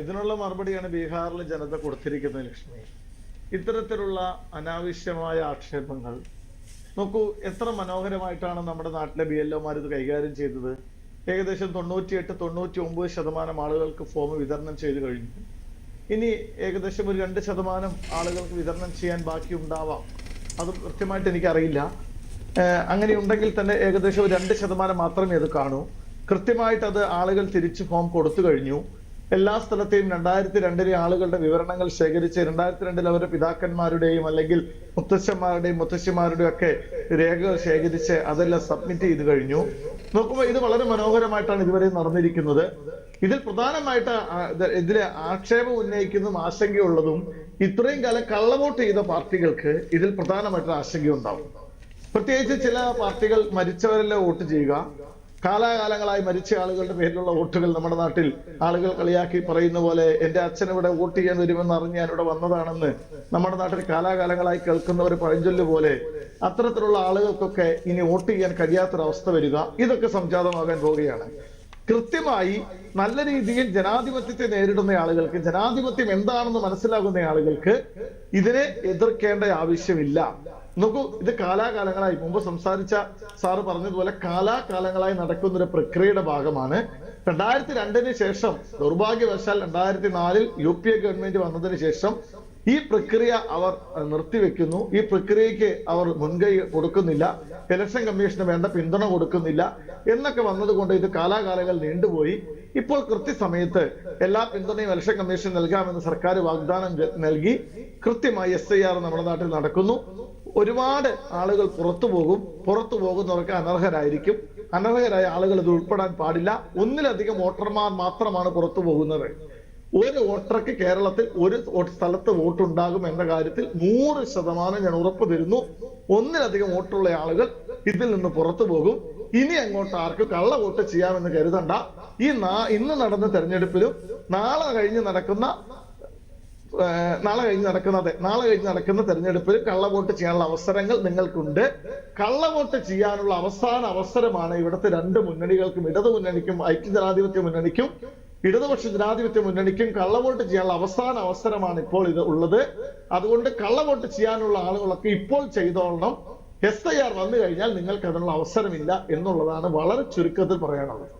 ഇതിനുള്ള മറുപടിയാണ് ബീഹാറിലെ ജനത കൊടുത്തിരിക്കുന്നത് ലക്ഷ്മി. ഇത്തരത്തിലുള്ള അനാവശ്യമായ ആക്ഷേപങ്ങൾ. നോക്കൂ എത്ര മനോഹരമായിട്ടാണ് നമ്മുടെ നാട്ടിലെ ബി എൽ ഒമാർ ഇത് കൈകാര്യം ചെയ്തത്. ഏകദേശം തൊണ്ണൂറ്റിയെട്ട് തൊണ്ണൂറ്റി ഒമ്പത് ശതമാനം ആളുകൾക്ക് ഫോം വിതരണം ചെയ്തു കഴിഞ്ഞു. ഇനി ഏകദേശം ഒരു രണ്ട് ശതമാനം ആളുകൾക്ക് വിതരണം ചെയ്യാൻ ബാക്കി ഉണ്ടാവാം അത് കൃത്യമായിട്ട് എനിക്കറിയില്ല. അങ്ങനെ ഉണ്ടെങ്കിൽ തന്നെ ഏകദേശം ഒരു രണ്ട് ശതമാനം മാത്രമേ അത് കാണൂ. കൃത്യമായിട്ട് അത് ആളുകൾ തിരിച്ച് ഫോം കൊടുത്തു കഴിഞ്ഞു. എല്ലാ സ്ഥലത്തെയും രണ്ടായിരത്തി രണ്ടിലെ ആളുകളുടെ വിവരണങ്ങൾ ശേഖരിച്ച് രണ്ടായിരത്തി രണ്ടിൽ അവരുടെ പിതാക്കന്മാരുടെയും അല്ലെങ്കിൽ മുത്തശ്ശന്മാരുടെയും മുത്തശ്ശിമാരുടെയും ഒക്കെ രേഖകൾ ശേഖരിച്ച് അതെല്ലാം സബ്മിറ്റ് ചെയ്ത് കഴിഞ്ഞു. നോക്കുമ്പോൾ ഇത് വളരെ മനോഹരമായിട്ടാണ് ഇതുവരെ നടന്നിരിക്കുന്നത്. ഇതിൽ പ്രധാനമായിട്ട് ഇതിലെ ആക്ഷേപം ഉന്നയിക്കുന്നതും ആശങ്കയുള്ളതും ഇത്രയും കാലം കള്ളവോട്ട് ചെയ്ത പാർട്ടികൾക്ക് ഇതിൽ പ്രധാനമായിട്ട് ആശങ്കയുണ്ടാവും. പ്രത്യേകിച്ച് ചില പാർട്ടികൾ മരിച്ചവരെല്ലാം വോട്ട് ചെയ്യുക. കാലാകാലങ്ങളായി മരിച്ച ആളുകളുടെ പേരിലുള്ള വോട്ടുകൾ നമ്മുടെ നാട്ടിൽ ആളുകൾ കളിയാക്കി പറയുന്ന പോലെ എന്റെ അച്ഛൻ ഇവിടെ വോട്ട് ചെയ്യാൻ വരുമെന്ന് അറിഞ്ഞ് ഞാൻ ഇവിടെ വന്നതാണെന്ന് നമ്മുടെ നാട്ടിൽ കാലാകാലങ്ങളായി കേൾക്കുന്ന ഒരു പഴഞ്ചൊല്ല് പോലെ അത്തരത്തിലുള്ള ആളുകൾക്കൊക്കെ ഇനി വോട്ട് ചെയ്യാൻ കഴിയാത്തൊരവസ്ഥ വരിക. ഇതൊക്കെ സംജാതമാകാൻ പോവുകയാണ്. കൃത്യമായി നല്ല രീതിയിൽ ജനാധിപത്യത്തെ നേരിടുന്ന ആളുകൾക്ക് ജനാധിപത്യം എന്താണെന്ന് മനസ്സിലാകുന്ന ആളുകൾക്ക് ഇതിനെ എതിർക്കേണ്ട ആവശ്യമില്ല. നോക്കൂ ഇത് കാലാകാലങ്ങളായി. മുമ്പ് സംസാരിച്ച സാറ് പറഞ്ഞതുപോലെ കാലാകാലങ്ങളായി നടക്കുന്ന ഒരു പ്രക്രിയയുടെ ഭാഗമാണ്. രണ്ടായിരത്തി രണ്ടിന് ശേഷം ദൗർഭാഗ്യവശാൽ രണ്ടായിരത്തി നാലിൽ യു പി എ ഗവൺമെന്റ് വന്നതിന് ശേഷം ഈ പ്രക്രിയ അവർ നിർത്തിവെക്കുന്നു. ഈ പ്രക്രിയയ്ക്ക് അവർ മുൻകൈ കൊടുക്കുന്നില്ല. ഇലക്ഷൻ കമ്മീഷന് വേണ്ട പിന്തുണ കൊടുക്കുന്നില്ല എന്നൊക്കെ വന്നതുകൊണ്ട് ഇത് കാലാകാലങ്ങൾ നീണ്ടുപോയി. ഇപ്പോൾ കൃത്യസമയത്ത് എല്ലാ പിന്തുണയും ഇലക്ഷൻ കമ്മീഷൻ നൽകാമെന്ന് സർക്കാർ വാഗ്ദാനം നൽകി. കൃത്യമായി എസ് ഐ ആർ നമ്മുടെ നാട്ടിൽ നടക്കുന്നു. ഒരുപാട് ആളുകൾ പുറത്തു പോകും. പുറത്തു പോകുന്നവർക്ക് അനർഹരായിരിക്കും. അനർഹരായ ആളുകൾ ഇത് ഉൾപ്പെടാൻ പാടില്ല. ഒന്നിലധികം വോട്ടർമാർ മാത്രമാണ് പുറത്തു പോകുന്നത്. ഒരു വോട്ടർക്ക് കേരളത്തിൽ ഒരു സ്ഥലത്ത് വോട്ട് ഉണ്ടാകും എന്ന കാര്യത്തിൽ നൂറ് ശതമാനം ഞാൻ ഉറപ്പ് തരുന്നു. ഒന്നിലധികം വോട്ടുള്ള ആളുകൾ ഇതിൽ നിന്ന് പുറത്തു പോകും. ഇനി അങ്ങോട്ട് ആർക്കും കള്ള വോട്ട് ചെയ്യാമെന്ന് കരുതണ്ട. ഈ ഇന്ന് നടന്ന തെരഞ്ഞെടുപ്പിലും നാളെ കഴിഞ്ഞ് നടക്കുന്ന നാളെ കഴിഞ്ഞ് നടക്കുന്നത് നാളെ കഴിഞ്ഞ് നടക്കുന്ന തെരഞ്ഞെടുപ്പിൽ കള്ളവോട്ട് ചെയ്യാനുള്ള അവസരങ്ങൾ നിങ്ങൾക്കുണ്ട്. കള്ളവോട്ട് ചെയ്യാനുള്ള അവസാന അവസരമാണ് ഇവിടുത്തെ രണ്ട് മുന്നണികൾക്കും ഇടതു മുന്നണിക്കും ഐക്യ ജനാധിപത്യ മുന്നണിക്കും ഇടതുപക്ഷ ജനാധിപത്യ മുന്നണിക്കും കള്ളവോട്ട് ചെയ്യാനുള്ള അവസാന അവസരമാണ് ഇപ്പോൾ ഇത് ഉള്ളത്. അതുകൊണ്ട് കള്ളവോട്ട് ചെയ്യാനുള്ള ആളുകളൊക്കെ ഇപ്പോൾ ചെയ്തോളണം. എസ് ഐ ആർ വന്നു കഴിഞ്ഞാൽ നിങ്ങൾക്ക് അതിനുള്ള അവസരമില്ല എന്നുള്ളതാണ് വളരെ ചുരുക്കത്തിൽ പറയാനുള്ളത്.